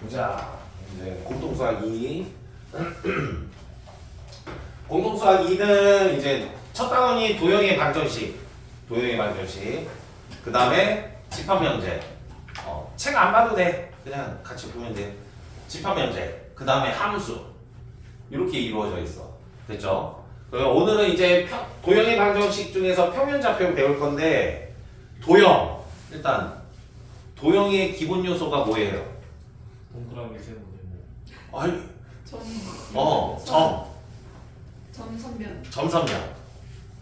보자. 이제 공통수학 2. 공통수학 2는 이제 첫 단원이 도형의 방정식. 도형의 방정식. 그 다음에 집합 면제. 어, 책 안 봐도 돼. 그냥 같이 보면 돼. 집합 면제. 그 다음에 함수. 이렇게 이루어져 있어. 됐죠? 그럼 오늘은 이제 평- 도형의 방정식 중에서 평면좌표 배울 건데 도형 일단 도형의 기본 요소가 뭐예요? 동그라미 세모네 뭐. 아니 점. 어, 점, 점 선면. 점선면.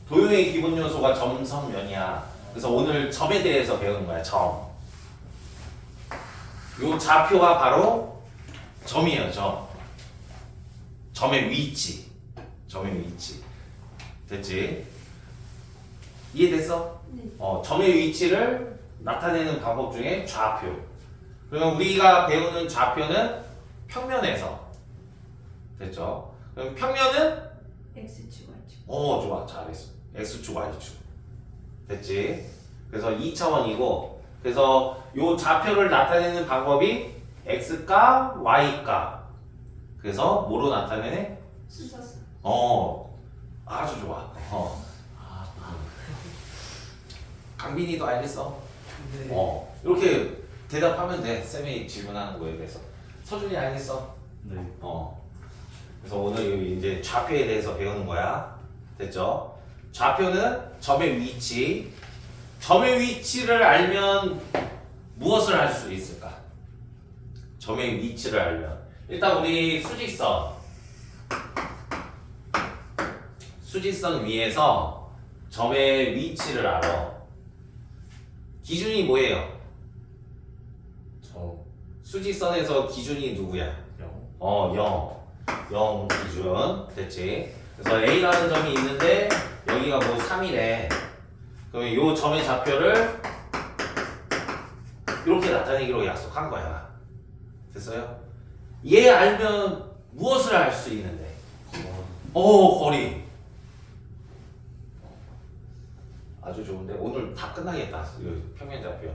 도형의 기본 요소가 점선면이야. 그래서 오늘 점에 대해서 배우는 거야, 점. 요 좌표가 바로 점이에요, 점. 점의 위치. 점의 위치. 됐지? 이해됐어? 네. 어, 점의 위치를 나타내는 방법 중에 좌표. 그러면 우리가 배우는 좌표는 평면에서. 됐죠? 그럼 평면은? X축 Y축. 어 좋아. 잘했어. X축 y축. 됐지? 그래서 2차원이고 그래서 요 좌표를 나타내는 방법이 x가 y가. 그래서 뭐로 나타내네? 수서스. 어 아주 좋아. 어. 아, 강빈이도 알겠어? 근데 어. 이렇게 대답하면 돼 쌤이 질문하는 거에 대해서 서준이 알겠어 네. 어. 그래서 오늘 이제 좌표에 대해서 배우는 거야. 됐죠? 좌표는 점의 위치. 점의 위치를 알면 무엇을 할 수 있을까? 점의 위치를 알면 일단 우리 수직선 수직선 위에서 점의 위치를 알아. 기준이 뭐예요? 저 수직선에서 기준이 누구야? 영. 어, 0. 0 기준. 됐지? 그래서 A라는 점이 있는데 여기가 뭐 3이래. 그러면 이 점의 좌표를 이렇게 나타내기로 약속한 거야. 됐어요? 얘 알면 무엇을 알 수 있는데? 오, 거리. 아주 좋은데 오늘 다 끝나겠다. 이 평면 좌표.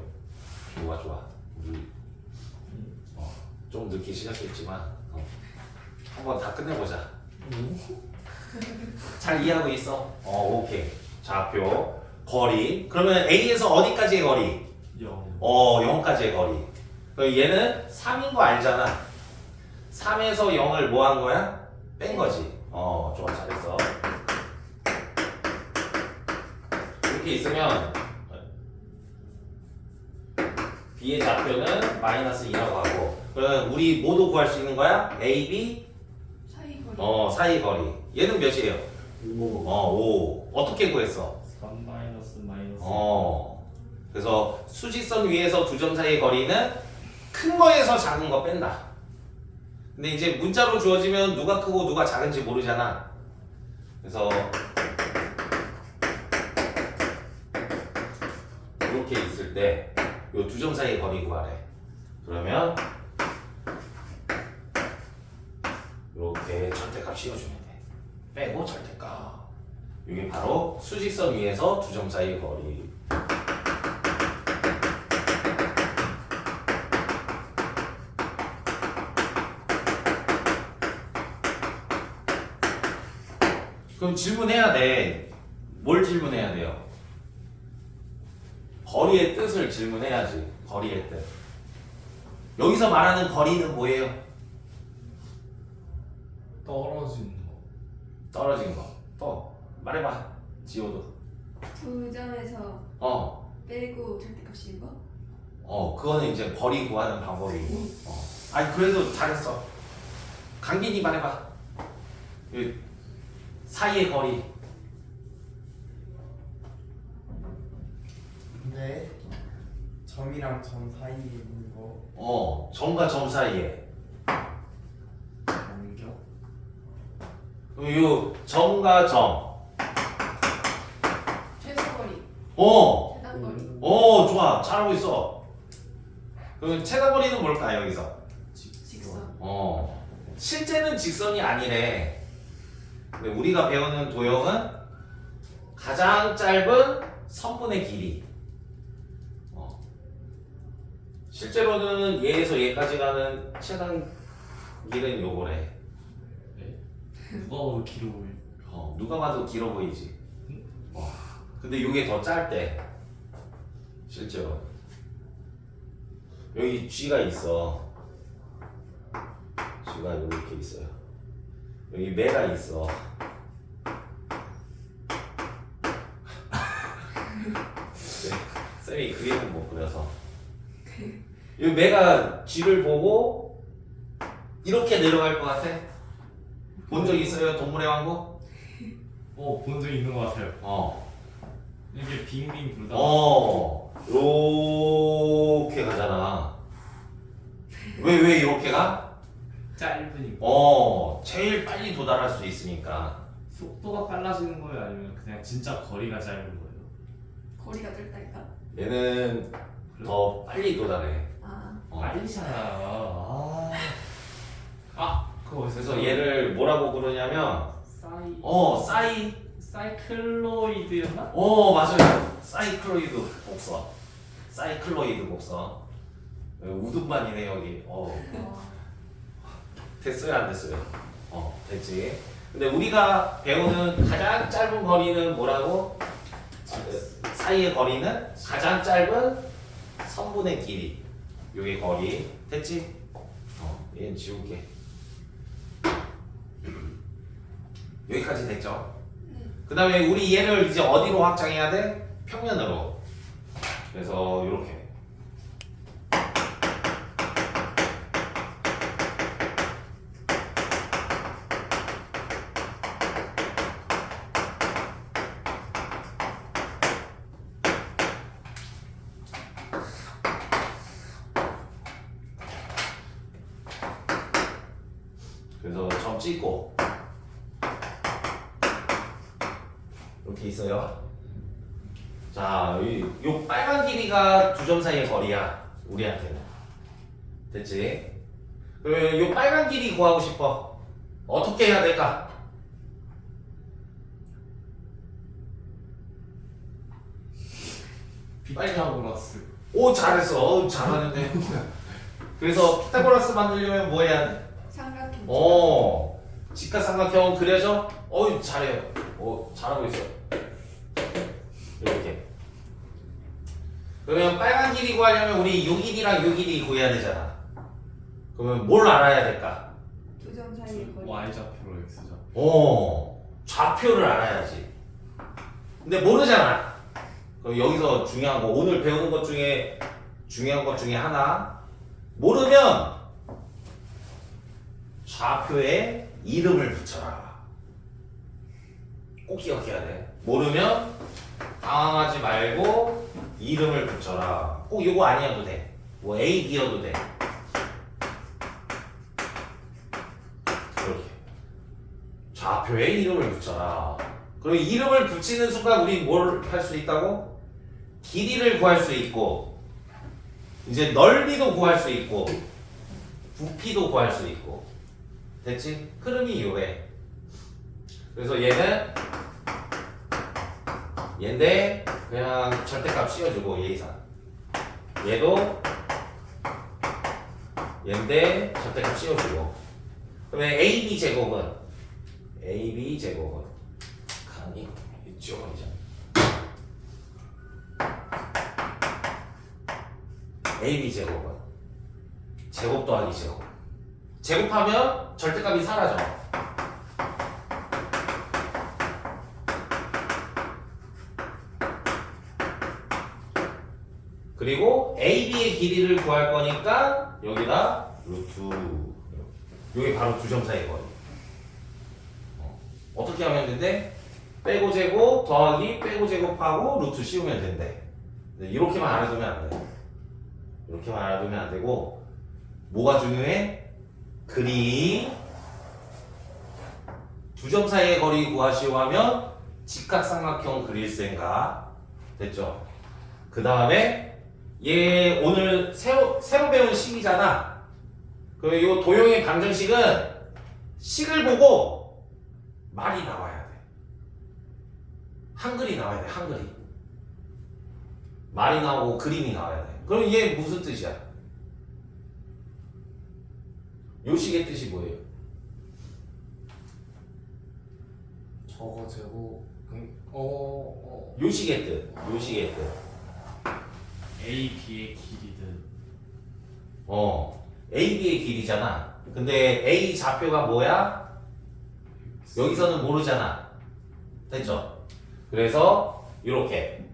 좋아, 좋아. 우리 어, 좀 늦게 시작했지만 어, 한번 다 끝내보자. 잘 이해하고 있어? 어, 오케이. 좌표, 거리. 그러면 A에서 어디까지의 거리? 영. 어, 0까지의 거리. 그럼 얘는 3인 거 알잖아. 3에서 0을 뭐 한 거야? 뺀 거지. 어, 좋아, 잘했어. 이렇게 있으면 B의 좌표는 마이너스 2라고 하고 그러면 우리 모두 구할 수 있는 거야? A, B, 사이 거리. 어, 사이 거리. 얘는 몇이에요? 오. 어, 5. 어떻게 구했어? 3 마이너스 마이너스. 어. 그래서 수직선 위에서 두 점 사이의 거리는 큰 거에서 작은 거 뺀다. 근데 이제 문자로 주어지면 누가 크고 누가 작은지 모르잖아. 그래서 이렇게 있을 때 요 두 점 사이의 거리 구하래. 그러면 이렇게 절대값 씌워주면 돼. 빼고 절대값. 이게 바로 수직선 위에서 두 점 사이의 거리. 그럼 질문해야 돼. 뭘 질문해야 돼요? 거리의 뜻을 질문해야지. 거리의 뜻. 여기서 말하는 거리는 뭐예요? 떨어진 거. 떨어진 거. 또 말해봐. 지호도. 두 점에서 어. 빼고 절대값인 거? 어, 그거는 이제 거리 구하는 방법이고. 어. 아니 그래도 잘했어. 강빈이 말해봐. 이 사이의 거리. 근데 점이랑 점 사이에 있는 거 어, 점과 점 사이에. 간격. 요 점과 점. 최소거리. 어, 최단거리. 어, 좋아. 잘하고 있어. 그럼 최다거리는 뭘까 여기서? 직선. 어, 실제는 직선이 아니래. 근데 우리가 배우는 도형은 가장 짧은 선분의 길이. 어. 실제로는 얘에서 얘까지 가는 최단 길은 요거래. 누가 봐도 길어 보여. 어, 누가 봐도 길어 보이지. 와, 근데 요게 더 짧대. 실제로. 여기 G가 있어. G가 여기 이렇게 있어요. 여기 매가 있어. 네, 쌤이 그림을 못 그려서. 이 매가 G를 보고 이렇게 내려갈 것 같아? 본 적 있어요? 동물의 왕국? 어, 본 적 있는 것 같아요. 어. 이게 빙빙 돌다. 어, 요렇게 가잖아. 왜, 왜 이렇게 가? 짧으니까. 어, 제일 빨리 도달할 수 있으니까. 속도가 빨라지는 거예요? 아니면 그냥 진짜 거리가 짧은 거예요? 거리가 짧다니까. 얘는 더 빨리 도달해. 아, 어. 아. 아, 그거 어디서 그래서 얘를 뭐라고 부르냐면, 사이 어, 사이, 사이클로이드였나? 어, 맞아요. 사이클로이드 복서. 사이클로이드 복서. 우등반이네, 여기. 어. 와. 됐어요 안 됐어요? 어 됐지. 근데 우리가 배우는 가장 짧은 거리는 뭐라고? 그 사이의 거리는 가장 짧은 선분의 길이. 요게 거리 됐지? 어 얘는 지울게. 여기까지 됐죠? 그 다음에 우리 얘를 이제 어디로 확장해야 돼? 평면으로. 그래서 이렇게. 그래서 점 찍고 이렇게 있어요. 자, 이, 요 빨간 길이가 두 점 사이의 거리야. 우리한테는. 됐지? 그러면 요 빨간 길이 구하고 싶어. 어떻게 해야 될까? 피타고라스. 오, 잘했어. 어, 잘하는데. 그래서 피타고라스 만들려면 뭐 해야 돼? 삼각형. 어, 직각삼각형 그려져? 어이 잘해요. 어 잘하고 있어. 이렇게. 그러면 빨간 길이 구하려면 우리 요 길이랑 요 길이 구해야 되잖아. 그러면 뭘 알아야 될까? 두 점 사이의 거리. Y 좌표로 X 좌표. 어, 좌표를 알아야지. 근데 모르잖아. 그럼 여기서 중요한 거 오늘 배우는 것 중에 중요한 것 중에 하나 모르면 좌표에 이름을 붙여라. 꼭 기억해야 돼. 모르면 당황하지 말고 이름을 붙여라. 꼭 이거 아니어도 돼. 뭐 A, B여도 돼. 이렇게. 좌표에 이름을 붙여라. 그럼 이름을 붙이는 순간 우리 뭘 할 수 있다고? 길이를 구할 수 있고, 이제 넓이도 구할 수 있고, 부피도 구할 수 있고. 됐지? 흐름이 요래. 그래서 얘는 얘인데 그냥 절대값 씌워주고 얘 이상. 얘도 얘인데 절대값 씌워주고. 그러면 AB 제곱은 AB 제곱은 강이 지워버리자. AB 제곱은 제곱 더하기 제곱. 제곱하면 절대값이 사라져. 그리고 AB의 길이를 구할 거니까 여기다 루트 여기 바로 두 점 사이 거리. 어, 어떻게 하면 된대? 빼고 제곱 더하기 빼고 제곱하고 루트 씌우면 된대. 이렇게만 알아두면 안 돼. 이렇게만 알아두면 안 되고 뭐가 중요해? 그리 두 점 사이의 거리 구하시오 하면 직각삼각형 그릴 생각 됐죠? 그 다음에 얘 오늘 새로 새로 배운 식이잖아. 그럼 이 도형의 방정식은 식을 보고 말이 나와야 돼. 한글이 나와야 돼. 한글이 말이 나오고 그림이 나와야 돼. 그럼 얘 무슨 뜻이야? 요식의 뜻이 뭐예요? 저거 제곱 어어 요식의 뜻. 요식의 뜻. A B의 길이든 어. AB의 길이잖아. 근데 A 좌표가 뭐야? 여기서는 모르잖아. 됐죠? 그래서 이렇게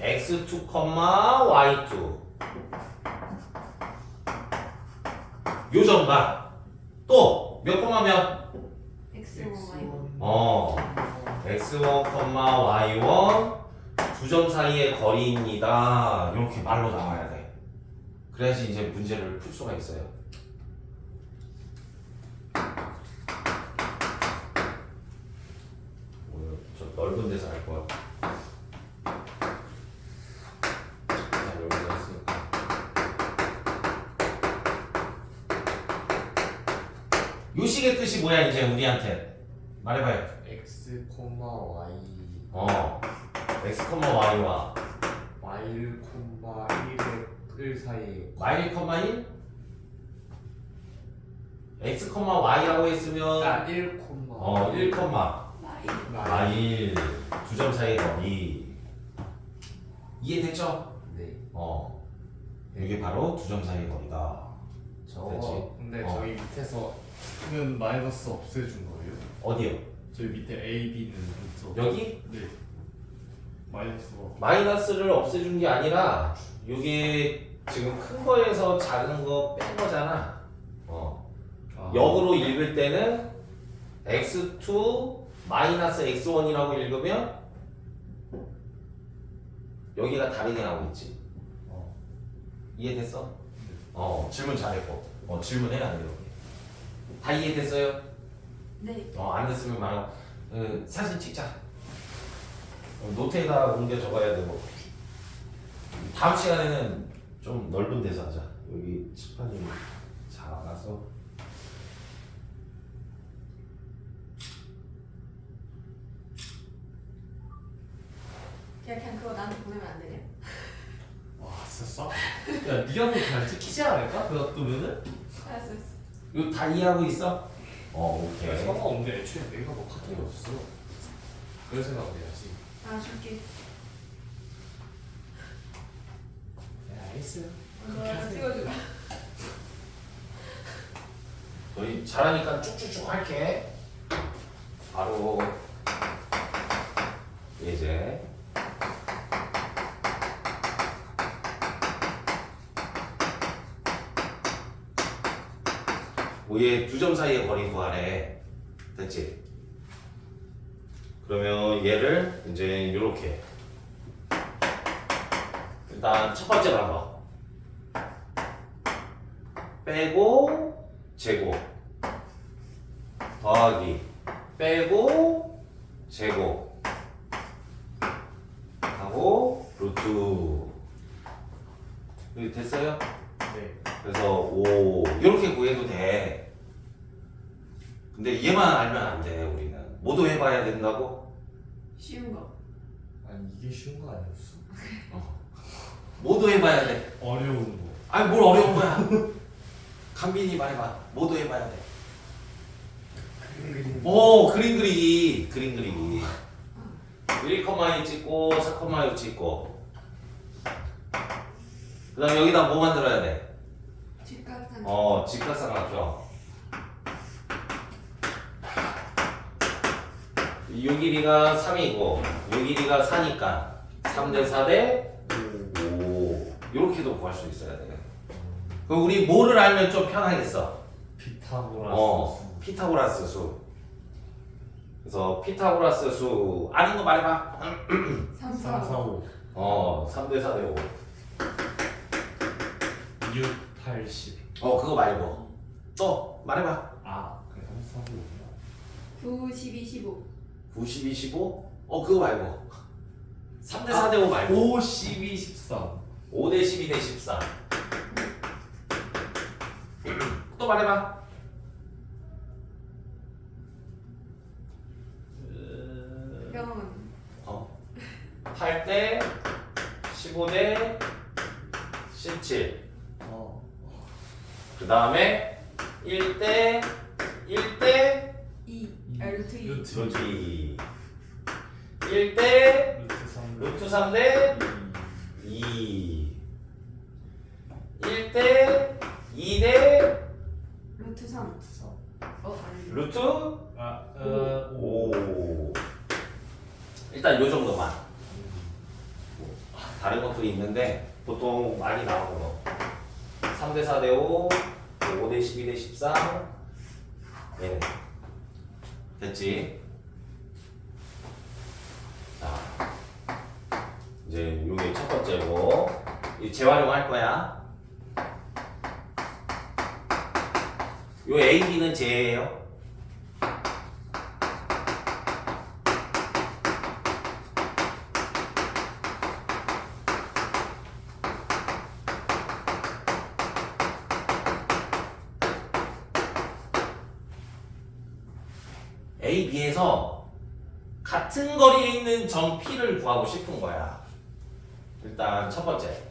x2, y2 요점과 또몇 콤마 몇? X1, Y1. 어. x1, y1 두 점 사이의 거리입니다. 이렇게 말로 나와야 돼. 그래야지 이제 문제를 풀 수가 있어요. 오늘 넓은 데서 할 거야. 요식의 뜻이 뭐야 이제 우리한테 말해봐요. X, Y 어, x, y와 Y, 1의 1 사이에 마일 컴마 1 x, y라고 했으면 아, 1, 어, 1, 컴마 Y. 마일 두 점 사이의 거리 이해됐죠? 네 어, 이게 바로 두 점 사이의 거리다. 저거 됐지? 근데 어. 저희 밑에서는 마이너스 없애준 거예요? 어디요? 저희 밑에 A, B는 있죠? 여기 네 마이너스가 마이너스를 없애준 게 아니라 이게 지금 큰 거에서 작은 거 뺀 거잖아. 어. 아, 역으로 읽을 때는 x2 마이너스 x1이라고 읽으면 여기가 다르게 나오고 있지. 어. 이해됐어? 어 질문 잘했고 어 질문해야 돼 이렇게. 다 이해됐어요? 네. 어 안 됐으면 말하고 그, 사진 찍자. 어, 노트에다 옮겨 적어야 되고 다음 시간에는 좀 넓은 데서 하자. 여기 칠판이 작아서. 그냥, 그냥 그거 나한테 보내면 안 되냐? 와 진짜 싸? 야 니가 뭐 그냥 찍히지 않을까? 그거 뜨면은? 알았어, 알았어. 이거 다 이해하고 있어? 어 오케이. 야, 상관없는데 애초에 내가 뭐 카톡이 없어 그런 생각을 해야지 아, 줄게. 네 알겠어요 이거 찍어주라. 너희 잘하니까 쭉쭉쭉 할게. 바로 이제 뭐얘 두 점 사이의 거리 구하래. 됐지? 그러면 얘를 이제 이렇게. 일단 첫 번째 방법. 빼고 제곱 더하기. 빼고 제곱 하고 루트. 여기 됐어요? 네. 그래서 5 이렇게 구해도 돼. 근데 얘만 알면 안 돼 모두 해봐야 된다고? 쉬운 거. 아니 이게 쉬운 거 아니었어? 모두 해봐야 돼 어려운 거 아니 뭘 어려운 거야 강빈이 말해봐 모두 해봐야 돼 그림 그림 오 그림 그리기 그림 그리기 1,1 찍고 4,6 찍고 그 다음 여기다 뭐 만들어야 돼? 뒷각상. 어 직각삼각형 이 길이가 3이고 요 길이가 4니까 3대 4대 5 이렇게도 구할 수 있어야 돼 그럼 우리 뭐를 알면 좀 편하겠어? 피타고라스 어, 수 피타고라스 수. 그래서 피타고라스 수 아닌 거 말해봐. 3, 3, 4, 4, 5. 5 어, 3대 4대 5. 6, 8, 10 어, 그거 말고. 또 말해봐. 아, 그래 3, 4, 5야 9, 12, 15. 92, 15. 어, 그거 말고. 3대 4대 5 말고. 5, 12, 13 5대 12대 14. 또 말해봐. 병은 어. 8대 15대 17. 어, 그 다음에 1대 1대 2 아, 루트 2 루트 루트 2 1대 루트 3 루트 3대 2 1대 2대 루트 3 루트 3 어? 아니 루트 아, 어, 5 5 일단 요 정도만. 다른 것도 있는데 보통 많이 나오는 거. 3대 4대 5 5대 12대 13 얘는 됐지? 자 이제 요게 첫 번째고 이 재활용할 거야 요 A, B는 제예요 A, B에서 같은 거리에 있는 구하고 싶은 거야. 일단 첫 번째.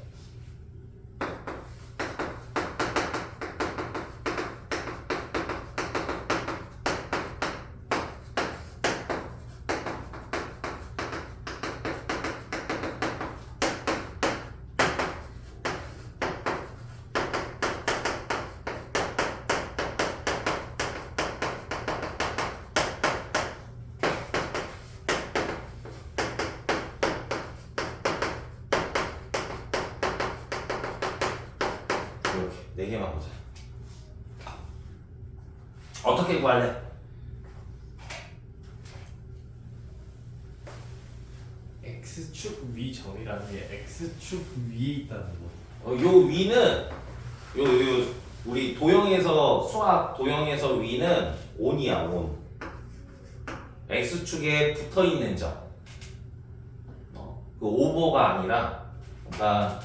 이렇게 네 개만 보자. 구할래? X축 위 점이라는 게 X축 위에 있다는 거 어, 요 위는 요, 요 우리 도형에서 수학 도형에서 위는 온이야 온. x축에 붙어 있는 점. 어, 그 오버가 아니라 그러니까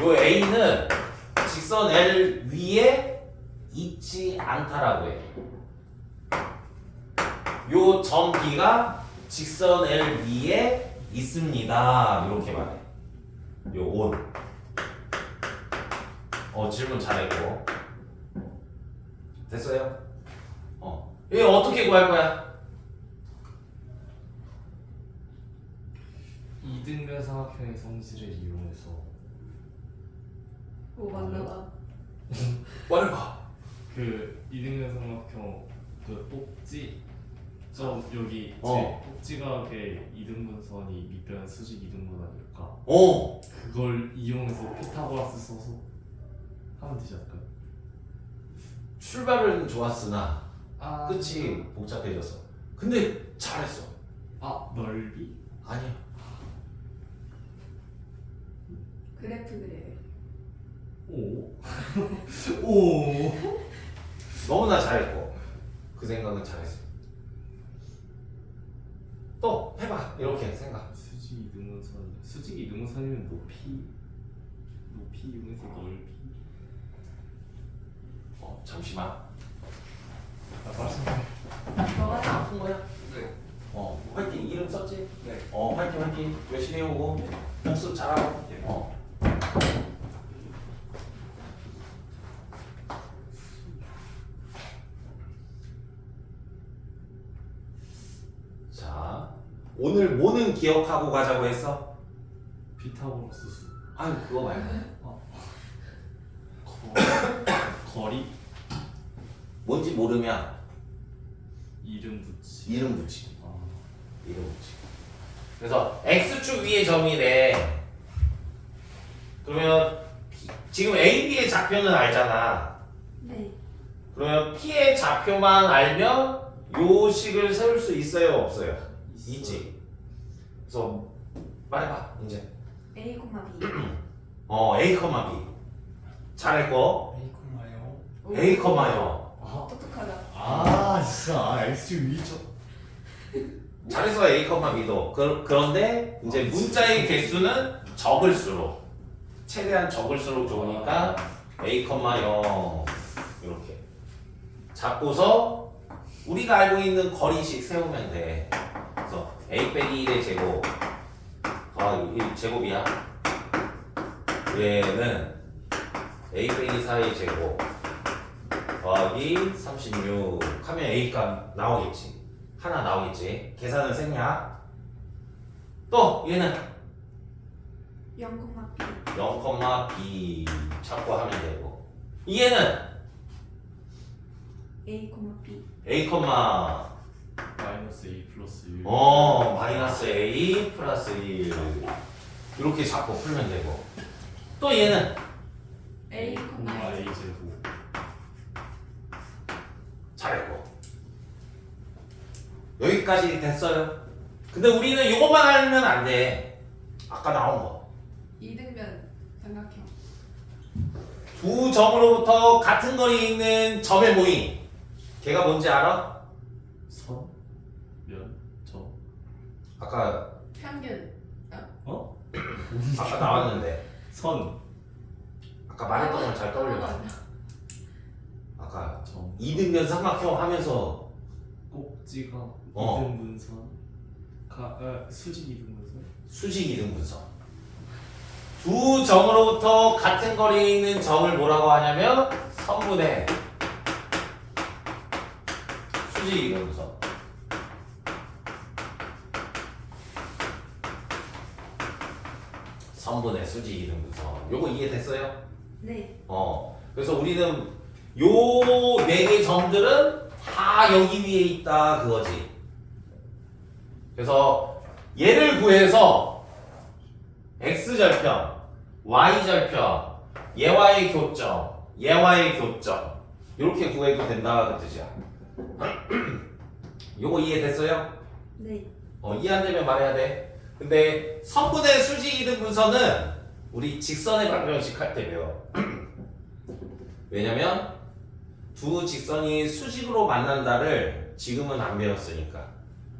요 a는 직선 l 위에 있지 않다라고 해. 요 점 b가 직선 l 위에 있습니다. 이렇게 말해. 요 온. 어 질문 잘했고. 됐어요? 어. 이거 어떻게 구할 거야? 이등변 삼각형의 성질을 이용해서 오 맞나 봐 빨리 봐. 그 이등변 삼각형 그 꼭지 점 여기 어. 제 꼭지각의 이등분선이 밑변 수직 이등분 아닐까 어. 그걸 이용해서 피타고라스 써서 하면 되지 않을까요? 출발은 좋았으나 아 끝이 복잡해졌어. 근데 잘했어. 아 넓이? 아니야. 그래프 그래 오 오. 너무나 잘했고 그 생각은 잘했어. 또 해봐. 이렇게 생각. 수직 이등분선 수직 이등분선이면 높이 높이 이용해서 넓이 어 잠시만. 아 말씀해 너가 아픈 거야? 네. 어 화이팅 이름 썼지? 네. 어 화이팅 화이팅 열심히 해오고 복습 잘하고. 예. 어. 자 오늘 뭐는 기억하고 가자고 했어? 피타고라스 수 아유 그거 말고. 거, 거리? 뭔지 모르면 이름 붙이. 이름 붙이기 아, 이름 붙이기 그래서 x축 위의 점이래 그러면 P- 지금 a, b의 좌표는 알잖아. 네. 그러면 p의 좌표만 알면 요 식을 세울 수 있어요 없어요? 있지. 그래서 말해봐 이제. A, B. 어 a, b. 잘했고 A 콤마요. 오, a, 요. 아, 똑똑하다. 아 진짜. 아, X축 위죠 잘해서 a, b도. 그, 그런데 이제 문자의 개수는 적을수록 최대한 적을수록 좋으니까 a, 0 이렇게. 잡고서 우리가 알고 있는 거리식 세우면 돼 그래서 a 빼기 1의 제곱. 더하기 1 제곱이야? 얘는 a 빼기 4의 제곱 더하기 36 하면 a 값 나오겠지. 하나 나오겠지. 계산은 생략 또 얘는? 0, B 0, b 찾고 하면 되고. 얘는? A, B a, 마이너스 A 플러스 1 어 마이너스 a 플러스 1 이렇게 잡고 풀면 되고. 또 얘는? A, 콤마 A A 제곱. 잘했고. 여기까지 됐어요? 근데 우리는 이것만 하면 안돼. 아까 나온 거. 두 2등변 삼각형. 점으로부터 같은 거리에 있는 점의 모임. 걔가 뭔지 알아? 아까 편견. 어? 어? 아까 나왔는데 선 아까 말했던 걸 잘 떠올려봐. 아까 점, 2등변 삼각형 하면서 꼭지가 어. 2등분선 가 아, 수직 이등분선 수직 이등 분석. 두 정으로부터 같은 거리에 있는 정을 뭐라고 하냐면 선분의 수직 이등 분석. 3분의 수지 이등분선. 요거 이해됐어요? 네. 어. 그래서 우리는 요 네 개 점들은 다 여기 위에 있다 그거지. 그래서 얘를 구해서 x 절편, y 절편, 얘와의 교점, 얘와의 교점 이렇게 구해도 된다 그 뜻이야. 요거 이해됐어요? 네. 어, 이해 안 되면 말해야 돼. 근데 선분의 수직 이등 분선은 우리 직선의 방정식 할 때 배워. 왜냐면 두 직선이 수직으로 만난다를 지금은 안 배웠으니까.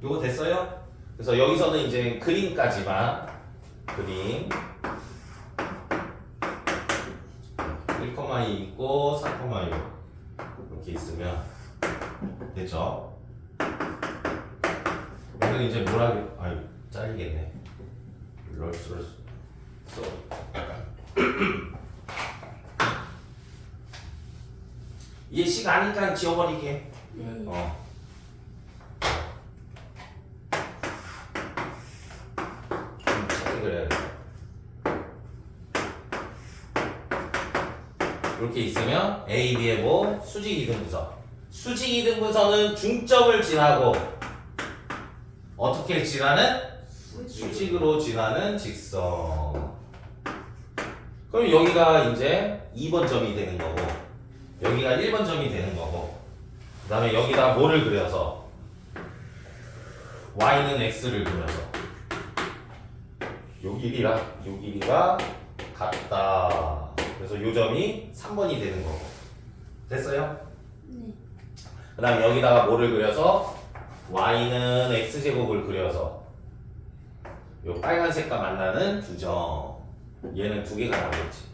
요거 됐어요? 그래서 여기서는 이제 그림까지만 그림 1,2 있고 3,6 이렇게 있으면 됐죠? 여기는 이제 뭐라 아유 잘리겠네. 럴스럴스 써. 얘 시간이니까 지워버리게. 네. 어. 이렇게 있으면 A, B의 뭐 수직 이등분선. 수직 이등분선은 중점을 지나고 어떻게 지나는? 수직으로 지나는 직선. 그럼 여기가 이제 2번 점이 되는 거고, 여기가 1번 점이 되는 거고, 그 다음에 여기다 뭐를 그려서, y는 x를 그려서, 요 길이랑 요 길이가 같다. 그래서 요 점이 3번이 되는 거고. 됐어요? 네. 그 다음에 여기다가 뭐를 그려서 y는 x제곱을 그려서 요 빨간색과 만나는 두 점. 얘는 두 개가 나오겠지.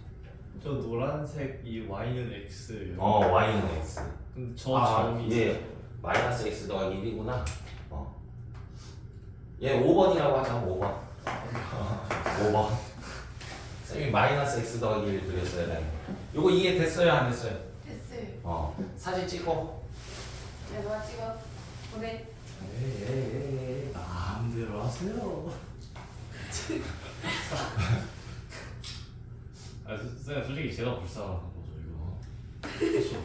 저 노란색 이 Y는 X예요 어, y는 x. 근데 저 아, 점이 예. 마이너스 x 더하기 1이구나. 어. 얘 5번이라고 하자, 5번. 5번. 쌤이 마이너스 x 더하기 1 그렸어야 돼. 요거 이해 됐어요, 안 됐어요? 됐어요. 어. 사진 찍고. 야 너가 찍어. 보내. 에이 에이 에이 마음대로 하세요 아 쌤, 솔직히 제가 불쌍한 거죠 이거 그렇죠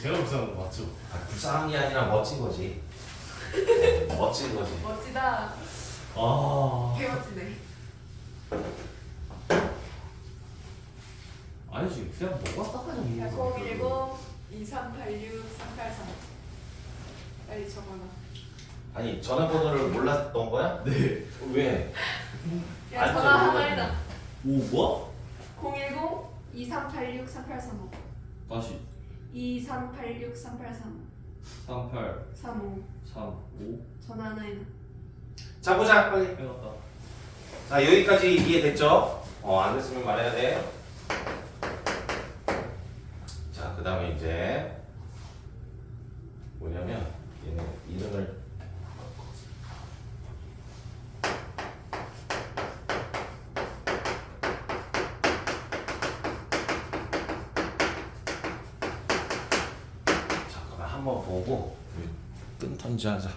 제가 불쌍한 거 맞죠? 아, 불쌍한 게 아니라 멋진 거지. 어, 멋진 거지. 멋지다. 아개 멋지네. 아니지 그냥 너가 싸가지 야, 없는 010 2386 383. 빨리 적어놔. 아니, 전화번호를 몰랐던 거야? 네 왜? 야안 전화 적어놓은 하나 해놔. 오 뭐? 010 2386 3835. 다시 2386 3835. 38 35. 3 5 전화 하나 해놔. 자, 보자, 빨리. 해놨다 자, 여기까지 이해됐죠? 어, 안 됐으면 말해야 돼. 자, 그 다음에 이제 뭐냐면 얘는 이름을 보고 끈 하자.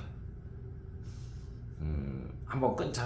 음, 한번 끊자.